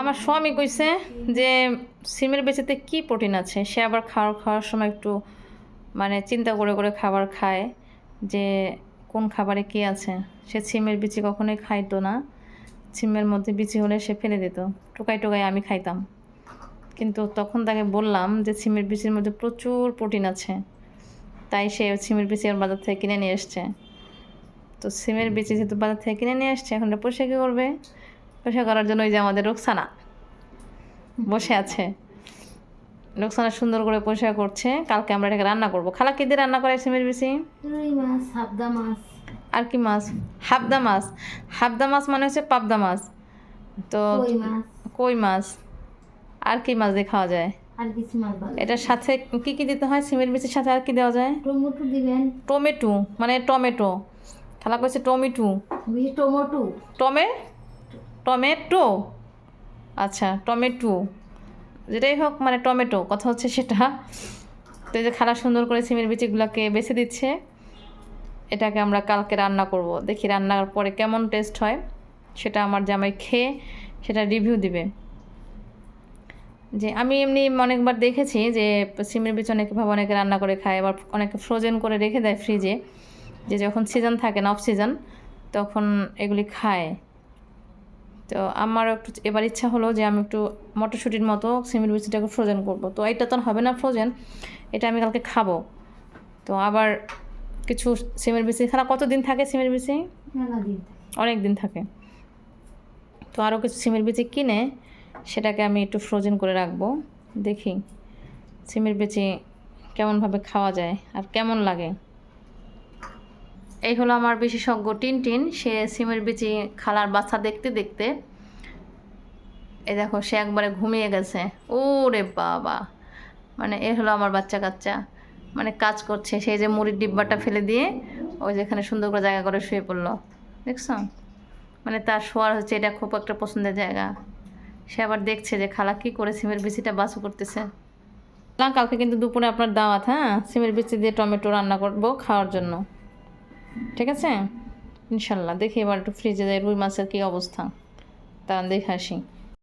আমার স্বামী কইছে যে সিমের বেঁচেতে কি প্রোটিন আছে? সে আবার খাওয়ার খাওয়ার সময় একটু মানে চিন্তা করে করে খাবার খায় যে কোন খাবারে কি আছে? সে সিমের বিচি কখনোই খাইতো না। সিমের মধ্যে বিচি হলে সে ফেলে দিত। টোকাই টোকাই আমি খাইতাম। কিন্তু তখন তাকে বললাম যে সিমের বিচির মধ্যে প্রচুর প্রোটিন আছে। তাই সে সিমের বিচি ওর বাজার থেকে কিনে নিয়ে এসছে। তো সিমের বিচি যেহেতু বাজার থেকে কিনে নিয়ে আসছে এখন পরিষ্কার কী করবে? পরিষ্কার করার জন্য ওই যে আমাদের রোকসানা বসে আছে। রোকসানা সুন্দর করে পরিষ্কার করছে। কালকে আমরা এটাকে রান্না করব। খালা কি দিয়ে রান্না করে সিমের মাছ আর কি মাছ? হাবদা মাছ। হাবদা মাছ মানে হচ্ছে পাবদা মাছ। তো কই মাছ? আর কি মাছ দিয়ে খাওয়া যায়? এটার সাথে কি কি দিতে হয়? সিমের বিচির সাথে আর কি দেওয়া যায়? টমেটো দিবেন। টমেটো মানে টমেটো। খালা কইছে টমেটো। বেশি টমেটো। টমে টমেটো? আচ্ছা টমেটো। যেটাই হোক মানে টমেটো, কথা হচ্ছে সেটা। তো এই যে খালা সুন্দর করে সিমের বিচিগুলোকে বেছে দিচ্ছে, এটাকে আমরা কালকে রান্না করব। দেখি রান্নার পরে কেমন টেস্ট হয়, সেটা আমার জামাই খেয়ে সেটা রিভিউ দিবে। যে আমি এমনি অনেকবার দেখেছি যে সিমের বিচ অনেকভাবে অনেকে রান্না করে খায়, আবার অনেকে ফ্রোজেন করে রেখে দেয় ফ্রিজে যে যখন সিজন থাকে, না অফ সিজন তখন এগুলি খায়। তো আমার একটু এবার ইচ্ছা হলো যে আমি একটু মটরশুঁটির মতো সিমের বিচিটাকে ফ্রোজেন করব। তো এটা তো হবে না ফ্রোজেন এটা আমি কালকে খাব। তো আবার কিছু সিমের বিচি খানা কতদিন থাকে সিমের বিচি? অনেক দিন থাকে। তো আরও কিছু সিমের বিচি কিনে সেটাকে আমি একটু ফ্রোজেন করে রাখব। দেখি সিমের বিচি কেমনভাবে খাওয়া যায় আর কেমন লাগে। এই হলো আমার বিশেষজ্ঞ টিনটিন। সে সিমের বিচি খালার বাচ্চা দেখতে দেখতে এই দেখো, সে একবারে ঘুমিয়ে গেছে। ওরে বাবা! মানে এ হলো আমার বাচ্চা কাচ্চা। মানে কাজ করছে সেই যে মুড়ির ডিব্বাটা ফেলে দিয়ে ওই যেখানে সুন্দর করে জায়গা করে শুয়ে পড়ল। দেখছ? মানে তার শোয়ার হচ্ছে, এটা খুব একটা পছন্দের জায়গা। সে আবার দেখছে যে খালা কি করে সিমের বিচিটা বাছু করতেছে। না, কালকে কিন্তু দুপুরে আপনার দাওয়াত হ্যাঁ? সিমের বিচি দিয়ে টমেটো রান্না করব খাওয়ার জন্য। ঠিক আছে? ইনশাল্লাহ। দেখি এবার একটু ফ্রিজে রুই মাছের কী অবস্থা? তা দেখে আসি।